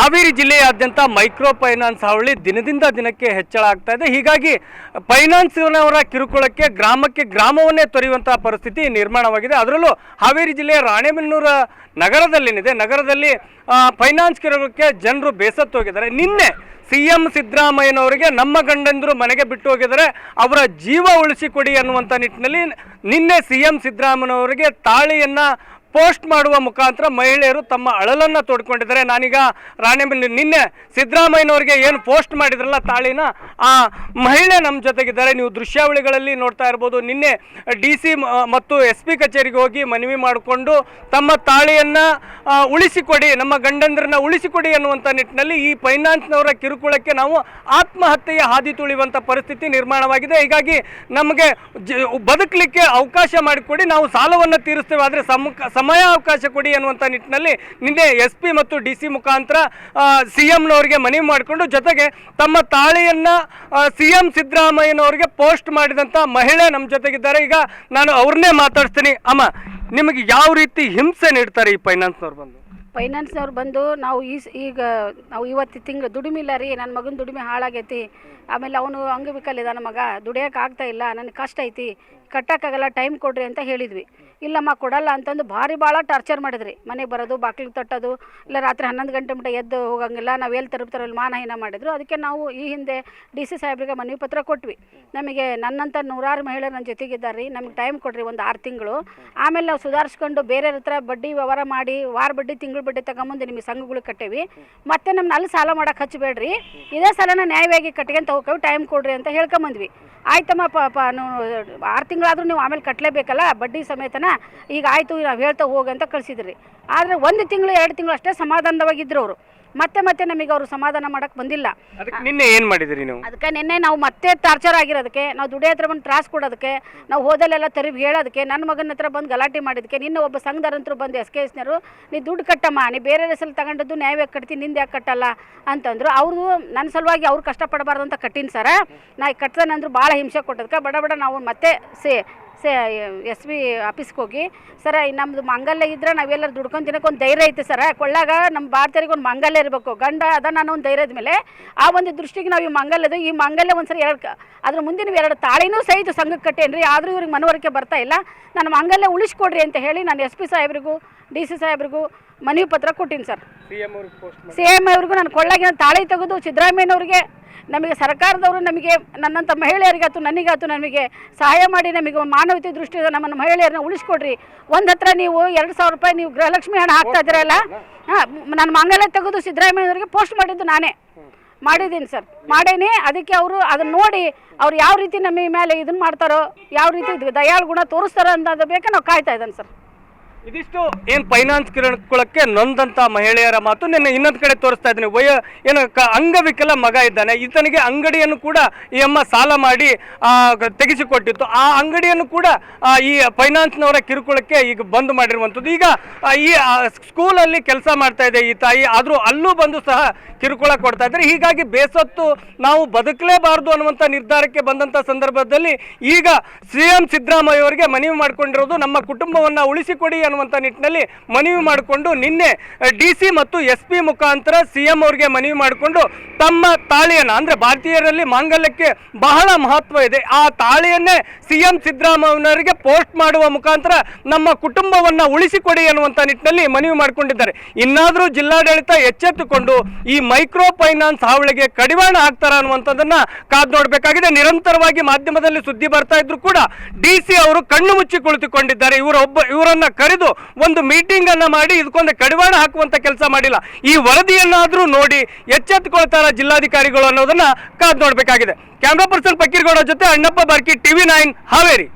ಹಾವೇರಿ ಜಿಲ್ಲೆಯಾದ್ಯಂತ micro finance ಹಾವಳಿ ದಿನದಿಂದ ದಿನಕ್ಕೆ ಹೆಚ್ಚಳ ಆಗ್ತಾ ಇದೆ. ಹೀಗಾಗಿ ಫೈನಾನ್ಸ್ನವರ ಕಿರುಕುಳಕ್ಕೆ ಗ್ರಾಮಕ್ಕೆ ಗ್ರಾಮವನ್ನೇ ತೊರೆಯುವಂತಹ ಪರಿಸ್ಥಿತಿ ನಿರ್ಮಾಣವಾಗಿದೆ. ಅದರಲ್ಲೂ ಹಾವೇರಿ ಜಿಲ್ಲೆಯ ರಾಣೆಬೆನ್ನೂರ ನಗರದಲ್ಲೇನಿದೆ. ನಗರದಲ್ಲಿ ಫೈನಾನ್ಸ್ ಕಿರುಕುಳಕ್ಕೆ ಜನರು ಬೇಸತ್ತೋಗಿದ್ದಾರೆ ನಿನ್ನೆ ಸಿ ಎಂ ಸಿದ್ದರಾಮಯ್ಯನವರಿಗೆ ನಮ್ಮ ಗಂಡಂದರು ಮನೆಗೆ ಬಿಟ್ಟು ಹೋಗಿದ್ದಾರೆ. ಅವರ ಜೀವ ಉಳಿಸಿಕೊಡಿ ಅನ್ನುವಂಥ ನಿಟ್ಟಿನಲ್ಲಿ ನಿನ್ನೆ ಸಿ ಎಂ ಸಿದ್ದರಾಮಯ್ಯನವರಿಗೆ ತಾಳಿಯನ್ನು ಪೋಸ್ಟ್ ಮಾಡುವ ಮುಖಾಂತರ ಮಹಿಳೆಯರು ತಮ್ಮ ಅಳಲನ್ನು ತೋಡ್ಕೊಂಡಿದ್ದಾರೆ. ನಾನೀಗ ರಾಣೆಬೆನ್ನೂರು ನಿನ್ನೆ ಸಿದ್ದರಾಮಯ್ಯನವರಿಗೆ ಏನು ಪೋಸ್ಟ್ ಮಾಡಿದ್ರಲ್ಲ ತಾಳಿನ, ಆ ಮಹಿಳೆ ನಮ್ಮ ಜೊತೆಗಿದ್ದಾರೆ. ನೀವು ದೃಶ್ಯಾವಳಿಗಳಲ್ಲಿ ನೋಡ್ತಾ ಇರ್ಬೋದು. ನಿನ್ನೆ ಡಿ ಸಿ ಮತ್ತು ಎಸ್ ಪಿ ಕಚೇರಿಗೆ ಹೋಗಿ ಮನವಿ ಮಾಡಿಕೊಂಡು ತಮ್ಮ ತಾಳಿಯನ್ನು ಉಳಿಸಿಕೊಡಿ, ನಮ್ಮ ಗಂಡಂದ್ರನ್ನ ಉಳಿಸಿಕೊಡಿ ಅನ್ನುವಂಥ ನಿಟ್ಟಿನಲ್ಲಿ ಈ ಫೈನಾನ್ಸ್ನವರ ಕಿರುಕುಳಕ್ಕೆ ನಾವು ಆತ್ಮಹತ್ಯೆಯ ಹಾದಿ ತುಳಿಯುವಂಥ ಪರಿಸ್ಥಿತಿ ನಿರ್ಮಾಣವಾಗಿದೆ. ಹೀಗಾಗಿ ನಮಗೆ ಬದುಕಲಿಕ್ಕೆ ಅವಕಾಶ ಮಾಡಿಕೊಡಿ. ನಾವು ಸಾಲವನ್ನು ತೀರಿಸ್ತೇವೆ. ಆದರೆ ಸಮ ಸಮಯ ಅವಕಾಶ ಕೊಡಿ ಅನ್ನುವಂಥ ನಿಟ್ಟಿನಲ್ಲಿ ನಿನ್ನೆ ಎಸ್ ಪಿ ಮತ್ತು ಡಿ ಸಿ ಮುಖಾಂತರ ಸಿ ಎಂನವರಿಗೆ ಮನವಿ ಮಾಡಿಕೊಂಡು ಜೊತೆಗೆ ತಮ್ಮ ತಾಳಿಯನ್ನು ಸಿ ಎಂ ಸಿದ್ದರಾಮಯ್ಯನವರಿಗೆ ಪೋಸ್ಟ್ ಮಾಡಿದಂಥ ಮಹಿಳೆ ನಮ್ಮ ಜೊತೆಗಿದ್ದಾರೆ. ಈಗ ನಾನು ಅವ್ರನ್ನೇ ಮಾತಾಡ್ತೀನಿ ಅಮ್ಮ, ನಿಮಗೆ ಯಾವ ರೀತಿ ಹಿಂಸೆ ನೀಡ್ತಾರೆ ಈ ಫೈನಾನ್ಸ್ನವ್ರು ಬಂದು? ಫೈನಾನ್ಸ್ನವ್ರು ಬಂದು ನಾವು ಈ ಈಗ ನಾವು ಇವತ್ತು ತಿಂಗಳು ದುಡಿಮಿಲ್ಲ ರೀ ನನ್ನ ಮಗನ ದುಡಿಮೆ ಹಾಳಾಗೈತಿ. ಆಮೇಲೆ ಅವನು ಅಂಗವಿಕಲ್ ಇದ್ದಾನ ಮಗ ದುಡಿಯೋಕ್ಕಾಗ್ತಾ ಇಲ್ಲ, ನನಗೆ ಕಷ್ಟ ಐತಿ. ಕಟ್ಟೋಕ್ಕಾಗಲ್ಲ ಟೈಮ್ ಕೊಡ್ರಿ ಅಂತ ಹೇಳಿದ್ವಿ. ಇಲ್ಲಮ್ಮ, ಕೊಡಲ್ಲ ಅಂತಂದು ಭಾರಿ ಭಾಳ ಟಾರ್ಚರ್ ಮಾಡಿದ್ರಿ. ಮನೆಗೆ ಬರೋದು ಬಾಗಿಲಿಗೆ ತಟ್ಟೋದು, ಇಲ್ಲ ರಾತ್ರಿ ಹನ್ನೊಂದು ಗಂಟೆ ಮಟ್ಟ ಎದ್ದು ಹೋಗಂಗಿಲ್ಲ, ನಾವು ಎಲ್ಲಿ ತರುತ್ತಾರೆ ಅಲ್ಲಿ ಮಾನಹೀನ ಮಾಡಿದ್ರು. ಅದಕ್ಕೆ ನಾವು ಈ ಹಿಂದೆ ಡಿ ಸಿ ಸಾಹೇಬ್ರಿಗೆ ಮನವಿ ಪತ್ರ ಕೊಟ್ವಿ. ನಮಗೆ ನನ್ನಂಥ ನೂರಾರು ಮಹಿಳೆಯರು ನನ್ನ ಜೊತೆಗಿದ್ದಾರೆ ನಮಗೆ ಟೈಮ್ ಕೊಡ್ರಿ ಒಂದು ಆರು ತಿಂಗಳು. ಆಮೇಲೆ ನಾವು ಸುಧಾರಿಸ್ಕೊಂಡು ಬೇರೆ ಹತ್ರ ಬಡ್ಡಿ ವ್ಯವಹಾರ ಮಾಡಿ, ವಾರ ಬಡ್ಡಿ, ತಿಂಗಳು ಬಡ್ಡಿ ತಗೊಂಬಂದು ನಿಮಗೆ ಸಂಘಗಳು ಕಟ್ಟೇವಿ. ಮತ್ತೆ ನಮ್ಮನ್ನ ನಲ್ಲಿ ಸಾಲ ಮಾಡೋಕೆ ಹಚ್ಚಬೇಡ್ರಿ ಇದೇ ಸಾಲನ ನ್ಯಾಯವಾಗಿ ಕಟ್ಕೊಂತ ಹೋಗ್ತೇವೆ ಟೈಮ್ ಕೊಡ್ರಿ ಅಂತ ಹೇಳ್ಕೊಂಬಂದ್ವಿ. ಆಯ್ತಮ್ಮ ಪಾಪ ಆರು ತಿಂಗಳು ತಿಂಗಳಾದ್ರೂ ನೀವು ಆಮೇಲೆ ಕಟ್ಟಲೇಬೇಕಲ್ಲ ಬಡ್ಡಿ ಸಮೇತನ? ಈಗ ಆಯಿತು ನಾವು ಹೇಳ್ತಾ ಹೋಗಿ ಅಂತ ಕಳಿಸಿದ್ರಿ. ಆದರೆ ಒಂದು ತಿಂಗಳು ಎರಡು ತಿಂಗಳು ಅಷ್ಟೇ ಸಮಾಧಾನವಾಗಿದ್ದರು ಅವರು. ಮತ್ತೆ ಮತ್ತೆ ನಮಗೆ ಅವರು ಸಮಾಧಾನ ಮಾಡಕ್ಕೆ ಬಂದಿಲ್ಲ. ಅದಕ್ಕೆ ನಿನ್ನೆ ಏನು ಮಾಡಿದಿರಿ ನೀವು? ಅದಕ್ಕೆ ನಿನ್ನೆ ನಾವು ಮತ್ತೆ ಟಾರ್ಚರ್ ಆಗಿರೋದಕ್ಕೆ ನಾವು ದುಡಿಯೋ ಹತ್ರ ಬಂದು ತ್ರಾಸ ಕೊಡೋದಕ್ಕೆ ನಾವು ಹೋದಲ್ಲೆಲ್ಲ ತರಿಬ್ ಹೇಳೋದಕ್ಕೆ ನನ್ನ ಮಗನ ಹತ್ರ ಬಂದು ಗಲಾಟೆ ಮಾಡಿದಕ್ಕೆ ನಿನ್ನೆ ಒಬ್ಬ ಸಂಘದರಂತರು ಬಂದು ಎಸ್ ಕೆ ಎಸ್ನರು ನೀ ದುಡ್ಡು ಕಟ್ಟಮ್ಮ ನೀ ಬೇರೆ ಹೆಸರು ತಗೊಂಡದ್ದು ನ್ಯಾಯವಾಗಿ ಕಟ್ತೀನಿ ನಿಂದು ಯಾಕೆ ಕಟ್ಟಲ್ಲ? ಅಂತಂದ್ರು. ಅವರು ನನ್ನ ಸಲುವಾಗಿ ಅವ್ರು ಕಷ್ಟಪಡಬಾರ್ದು ಅಂತ ಕಟ್ಟಿನ ಸರ. ನಾ ಕಟ್ತಾನಂದ್ರು ಭಾಳ ಹಿಂಸೆ ಕೊಟ್ಟದಕ್ಕೆ ಬಡ ಬಡ ನಾವು ಮತ್ತೆ ಸೇ ಸೇ ಎಸ್ ಬಿ ಆಫೀಸ್ಗೆ ಹೋಗಿ ಸರ ನಮ್ಮದು ಮಂಗಲ್ಯ ಇದ್ರೆ ನಾವೆಲ್ಲರೂ ದುಡ್ಕೊಂಡು ತಿನ್ನೋಕೆ ಒಂದು ಧೈರ್ಯ ಐತೆ ಸರ. ಕೊಳ್ಳಾಗ ನಮ್ಮ ಭಾರತೀಯರಿಗೆ ಒಂದು ಮಂಗಲ್ಯ ಇರಬೇಕು. ಗಂಡ ಅದ ನಾನು ಒಂದು ಧೈರ್ಯದ ಮೇಲೆ. ಆ ಒಂದು ದೃಷ್ಟಿಗೆ ನಾವು ಈ ಮಂಗಲ್ಯದು ಈ ಮಾಂಗಲ್ಯ ಒಂದ್ಸರಿ ಎರಡು ಕ- ಅದ್ರ ಮುಂದಿನ ಎರಡು ತಾಳಿನೂ ಸಹಿತ ಸಂಘಕ್ಕೆ ಕಟ್ಟೇನ್ರಿ. ಆದರೂ ಇವ್ರಿಗೆ ಮನವರಿಕೆ ಬರ್ತಾ ಇಲ್ಲ. ನಾನು ಮಂಗಲ್ಯ ಉಳಿಸ್ಕೊಡ್ರಿ ಅಂತ ಹೇಳಿ ನಾನು ಎಸ್ ಪಿ ಸಾಹೇಬ್ರಿಗೂ ಡಿ ಸಿ ಸಾಹೇಬ್ರಿಗೂ ಮನವಿ ಪತ್ರ ಕೊಟ್ಟಿನಿ ಸರ್. ಸಿ ಎಂ ಅವ್ರಿಗೂ ನಾನು ಕೊಳ್ಳಾಗಿನ ತಾಳಿ ತೆಗೆದು ಸಿದ್ದರಾಮಯ್ಯನವ್ರಿಗೆ ನಮಗೆ ಸರ್ಕಾರದವರು ನಮಗೆ ನನ್ನಂಥ ಮಹಿಳೆಯರಿಗಾತು ನನಗಾತು ನಮಗೆ ಸಹಾಯ ಮಾಡಿ ನಮಗೆ ಮಾನವತೆ ದೃಷ್ಟಿಯಿಂದ ನಮ್ಮನ್ನು ಮಹಿಳೆಯರನ್ನ ಉಳಿಸ್ಕೊಡ್ರಿ. ಒಂದು ಹತ್ರ ನೀವು ಎರಡು ಸಾವಿರ ರೂಪಾಯಿ ನೀವು ಗೃಹಲಕ್ಷ್ಮಿ ಹಣ ಹಾಕ್ತಾ ಇದ್ದೀರಲ್ಲ ಹಾಂ ನಾನು ಮಂಗಲ ತೆಗೆದು ಸಿದ್ದರಾಮಯ್ಯವರಿಗೆ ಪೋಸ್ಟ್ ಮಾಡಿದ್ದು ನಾನೇ. ಮಾಡಿದ್ದೀನಿ ಸರ್. ಮಾಡೇನಿ ಅದಕ್ಕೆ ಅವರು ಅದನ್ನ ನೋಡಿ ಅವ್ರು ಯಾವ ರೀತಿ ನಮ್ಮ ಮೇಲೆ ಇದನ್ನ ಮಾಡ್ತಾರೋ ಯಾವ ರೀತಿ ದಯಾಳು ಗುಣ ತೋರಿಸ್ತಾರೋ ಅನ್ನೋದು ಬೇಕಾ ನಾವು ಕಾಯ್ತಾ ಇದ್ದಾನೆ ಸರ್. ಇದಿಷ್ಟು ಏನು ಫೈನಾನ್ಸ್ ಕಿರುಕುಳಕ್ಕೆ ನೊಂದಂತ ಮಹಿಳೆಯರ ಮಾತು ನಿನ್ನೆ ಇನ್ನೊಂದು ಕಡೆ ತೋರಿಸ್ತಾ ಇದ್ದೀನಿ. ವಯ ಏನು ಕ ಅಂಗವಿಕಲ ಮಗ ಇದ್ದಾನೆ. ಈತನಿಗೆ ಅಂಗಡಿಯನ್ನು ಕೂಡ ಈ ಅಮ್ಮ ಸಾಲ ಮಾಡಿ ತೆಗೆಸಿಕೊಟ್ಟಿತ್ತು. ಆ ಅಂಗಡಿಯನ್ನು ಕೂಡ ಈ ಫೈನಾನ್ಸ್ನವರ ಕಿರುಕುಳಕ್ಕೆ ಈಗ ಬಂದ್ ಮಾಡಿರುವಂಥದ್ದು. ಈಗ ಈ ಸ್ಕೂಲಲ್ಲಿ ಕೆಲಸ ಮಾಡ್ತಾ ಇದೆ ಈ ತಾಯಿ. ಆದರೂ ಅಲ್ಲೂ ಬಂದು ಸಹ ಕಿರುಕುಳ ಕೊಡ್ತಾ ಇದ್ದಾರೆ. ಹೀಗಾಗಿ ಬೇಸತ್ತು ನಾವು ಬದುಕಲೇಬಾರದು ಅನ್ನುವಂಥ ನಿರ್ಧಾರಕ್ಕೆ ಬಂದಂಥ ಸಂದರ್ಭದಲ್ಲಿ ಈಗ ಸಿ ಎಂ ಸಿದ್ದರಾಮಯ್ಯ ಅವರಿಗೆ ಮನವಿ ಮಾಡಿಕೊಂಡಿರೋದು, ನಮ್ಮ ಕುಟುಂಬವನ್ನು ಉಳಿಸಿಕೊಡಿ ಅನ್ನುವಂಥ ನಿಟ್ಟಿನಲ್ಲಿ ಮನವಿ ಮಾಡಿಕೊಂಡು ನಿನ್ನೆ ಡಿ ಸಿ ಮತ್ತು ಎಸ್ ಪಿ ಮುಖಾಂತರ ಸಿ ಎಂ ಅವರಿಗೆ ಮನವಿ ಮಾಡಿಕೊಂಡು ತಮ್ಮ ತಾಳಿಯನ್ನು, ಅಂದರೆ ಭಾರತೀಯರಲ್ಲಿ ಮಾಂಗಲ್ಯಕ್ಕೆ ಬಹಳ ಮಹತ್ವ ಇದೆ, ಆ ತಾಳಿಯನ್ನೇ ಸಿ ಎಂ ಸಿದ್ದರಾಮಯ್ಯನವರಿಗೆ ಪೋಸ್ಟ್ ಮಾಡುವ ಮುಖಾಂತರ ನಮ್ಮ ಕುಟುಂಬವನ್ನು ಉಳಿಸಿಕೊಡಿ ಅನ್ನುವಂಥ ನಿಟ್ಟಿನಲ್ಲಿ ಮನವಿ ಮಾಡಿಕೊಂಡಿದ್ದಾರೆ. ಇನ್ನಾದರೂ ಜಿಲ್ಲಾಡಳಿತ ಎಚ್ಚೆತ್ತುಕೊಂಡು ಈ ಮೈಕ್ರೋ ಫೈನಾನ್ಸ್ ಹಾವಳಿಗೆ ಕಡಿವಾಣ ಹಾಕ್ತಾರ ಅನ್ನುವಂಥದ್ದನ್ನು ಕಾದು ನೋಡಬೇಕಾಗಿದೆ. ನಿರಂತರವಾಗಿ ಮಾಧ್ಯಮದಲ್ಲಿ ಸುದ್ದಿ ಬರ್ತಾ ಇದ್ರು ಕೂಡ ಡಿ ಸಿ ಅವರು ಕಣ್ಣು ಮುಚ್ಚಿ ಕುಳಿತುಕೊಂಡಿದ್ದಾರೆ. ಇವರ ಒಬ್ಬ ಇವರನ್ನ ಕರೆದು ಒಂದು ಮೀಟಿಂಗ್ ಅನ್ನ ಮಾಡಿ ಇದಕ್ಕೊಂದು ಕಡಿವಾಣ ಹಾಕುವಂತ ಕೆಲಸ ಮಾಡಿಲ್ಲ. ಈ ವರದಿಯನ್ನಾದರೂ ನೋಡಿ ಎಚ್ಚೆತ್ತುಕೊಳ್ತಾರ ಜಿಲ್ಲಾಧಿಕಾರಿಗಳು ಅನ್ನೋದನ್ನ ಕಾದು ನೋಡಬೇಕಾಗಿದೆ. ಕ್ಯಾಮ್ರಾ ಪರ್ಸನ್ ಜೊತೆ ಅಣ್ಣಪ್ಪ ಬಾರ್ಕಿ, ಟಿವಿ ನೈನ್, ಹಾವೇರಿ.